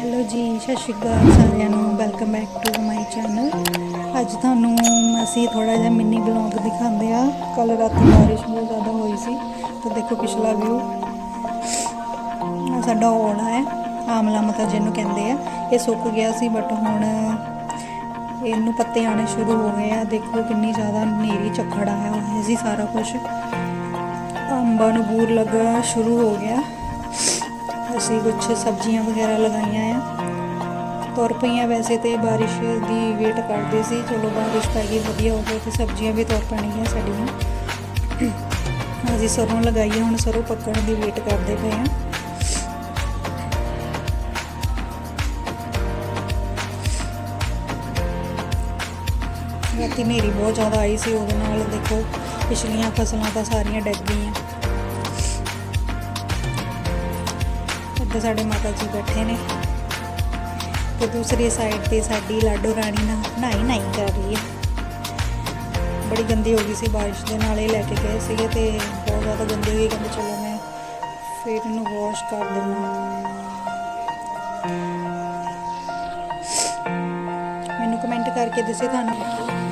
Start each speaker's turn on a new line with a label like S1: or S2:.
S1: Hello ਜੀ, ਸਤਿ ਸ਼੍ਰੀ ਅਕਾਲ ਸਾਰਿਆਂ ਨੂੰ। Welcome back to my channel ਅੱਜ ਤੁਹਾਨੂੰ ਅਸੀਂ ਥੋੜਾ ਜਿਹਾ ਮਿੰਨੀ ਬਲੌਗ ਦਿਖਾਉਂਦੇ ਆ ਕੱਲ ਰਾਤੀ ਬਾਰਿਸ਼ ਬਹੁਤ ਜ਼ਿਆਦਾ ਹੋਈ ਸੀ। ਤਾਂ ਦੇਖੋ ਪਿਛਲਾ ਵਿਊ ਸਾਡਾ ਔਲਾ ਹੈ ਆਮਲਾ ਮਤਾ ਜਿਹਨੂੰ ਕਹਿੰਦੇ ਆ। ਇਹ ਸੁੱਕ ਗਿਆ ਸੀ ਬਟ ਹੁਣ ਇਹਨੂੰ ਪੱਤੇ ਆਣੇ ਸ਼ੁਰੂ ਹੋ ਗਏ ਆ। ਦੇਖੋ ਕਿੰਨੀ ਜ਼ਿਆਦਾ ਨੇਰੀ ਝੱਖੜ ਆਇਆ ਹੋਇਆ ਸੀ ਸਾਰਾ ਕੁਝ ਅੰਬਾਂ ਨੂੰ ਬੂਰ ਲੱਗਾ, ਸ਼ੁਰੂ ਹੋ ਗਿਆ। ਅਸੀਂ ਕੁਝ ਸਬਜ਼ੀਆਂ ਵਗੈਰਾ ਲਗਾਈਆਂ ਆ। ਤੁਰ ਪਈਆਂ ਵੈਸੇ ਤੇ ਬਾਰਿਸ਼ ਦੀ ਵੇਟ ਕਰਦੇ ਸੀ। ਚਲੋ ਬਾਰਿਸ਼ ਪੈ ਗਈ, ਵਧੀਆ ਹੋ ਗਿਆ ਤੇ ਸਬਜ਼ੀਆਂ ਵੀ ਤੁਰ ਪੈਣਗੀਆਂ ਸਾਡੀਆਂ। ਅਸੀਂ ਸਰੋਂ ਲਗਾਈ ਆ, ਹੁਣ ਸਰੋਂ ਪੱਕਣ ਦੀ ਵੇਟ ਕਰਦੇ ਪਏ ਆ। ਰਾਤੀ ਹਨੇਰੀ ਬਹੁਤ ਜ਼ਿਆਦਾ ਆਈ ਸੀ, ਉਹਦੇ ਨਾਲ ਦੇਖੋ ਪਿਛਲੀਆਂ ਫਸਲਾਂ ਤਾਂ ਸਾਰੀਆਂ ਡਿੱਗ ਗਈਆਂ। ਇੱਧਰ ਸਾਡੇ ਮਾਤਾ ਜੀ ਬੈਠੇ ਨੇ। ਤੇ ਦੂਸਰੀ ਸਾਈਡ ਤੇ ਸਾਡੀ ਲਾਡੋ ਰਾਣੀ ਨਾ ਨਹਾਈ ਨਹਾਈ ਕਰ ਰਹੀ ਹੈ। ਬੜੀ ਗੰਦੀ ਹੋ ਗਈ ਸੀ ਬਾਰਿਸ਼ ਦੇ ਨਾਲ ਇਹ ਲੈ ਕੇ ਗਏ ਸੀਗੇ ਤੇ ਬਹੁਤ ਜ਼ਿਆਦਾ ਗੰਦੀ ਹੋਈ ਕਹਿੰਦੇ ਚਲੋ ਮੈਂ ਫਿਰ ਇਹਨੂੰ ਵਾਸ਼ ਕਰ ਦੇਵਾਂ ਮੈਨੂੰ ਕਮੈਂਟ ਕਰਕੇ ਦੱਸੇ ਤੁਹਾਨੂੰ।